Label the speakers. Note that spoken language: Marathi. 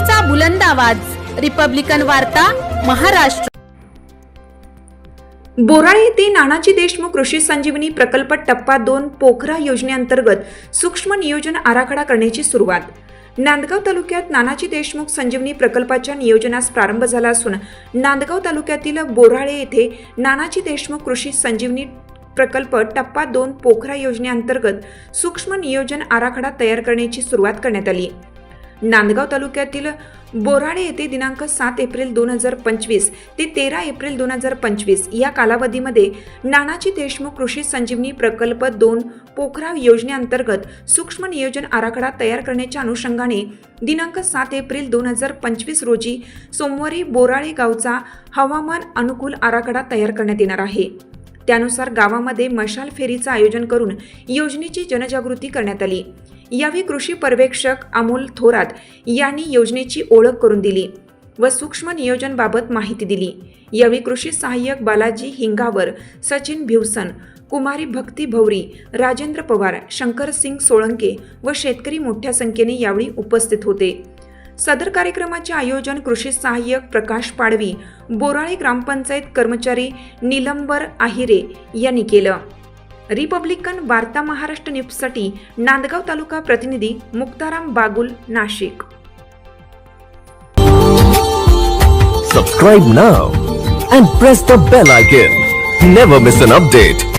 Speaker 1: क्रांतीचा बुलंद आवाज. रिपब्लिकन वार्ता महाराष्ट्र.
Speaker 2: बोराळे येथे नानाजी देशमुख कृषी संजीवनी प्रकल्प टप्पा दोन पोखरा योजनेअंतर्गत सूक्ष्म नियोजन आराखडा करण्याची सुरुवात. नांदगाव तालुक्यात नानाजी देशमुख संजीवनी प्रकल्पाच्या नियोजनास प्रारंभ झाला असून नांदगाव तालुक्यातील बोराळे येथे नानाजी देशमुख कृषी संजीवनी प्रकल्प टप्पा दोन पोखरा योजनेअंतर्गत सूक्ष्म नियोजन आराखडा तयार करण्याची सुरुवात करण्यात आली. नांदगाव तालुक्यातील बोराडे येथे दिनांक सात एप्रिल दोन हजार पंचवीस ते तेरा एप्रिल दोन हजार पंचवीस या कालावधीमध्ये नानाजी देशमुख कृषी संजीवनी प्रकल्प दोन पोखराव योजनेअंतर्गत सूक्ष्म नियोजन आराखडा तयार करण्याच्या अनुषंगाने दिनांक सात एप्रिल दोन हजार पंचवीस रोजी सोमवारी बोराळे गावचा हवामान अनुकूल आराखडा तयार करण्यात येणार आहे. त्यानुसार गावामध्ये मशाल फेरीचं आयोजन करून योजनेची जनजागृती करण्यात आली. यावेळी कृषी पर्यवेक्षक अमोल थोरात यांनी योजनेची ओळख करून दिली व सूक्ष्म नियोजनबाबत माहिती दिली. यावेळी कृषी सहाय्यक बालाजी हिंगावर सचिन भिवसन कुमारी भक्ती भवरी राजेंद्र पवार शंकरसिंग सोळंके व शेतकरी मोठ्या संख्येने यावेळी उपस्थित होते. सदर कार्यक्रमाचे आयोजन कृषी सहाय्यक प्रकाश पाडवी बोराळे ग्रामपंचायत कर्मचारी निलंबर आहिरे यांनी केलं. रिपब्लिकन वार्ता महाराष्ट्र न्यूजसाठी नांदगाव तालुका प्रतिनिधी Muktaram Bagul Nashik.
Speaker 3: Subscribe now and press the bell icon never miss an update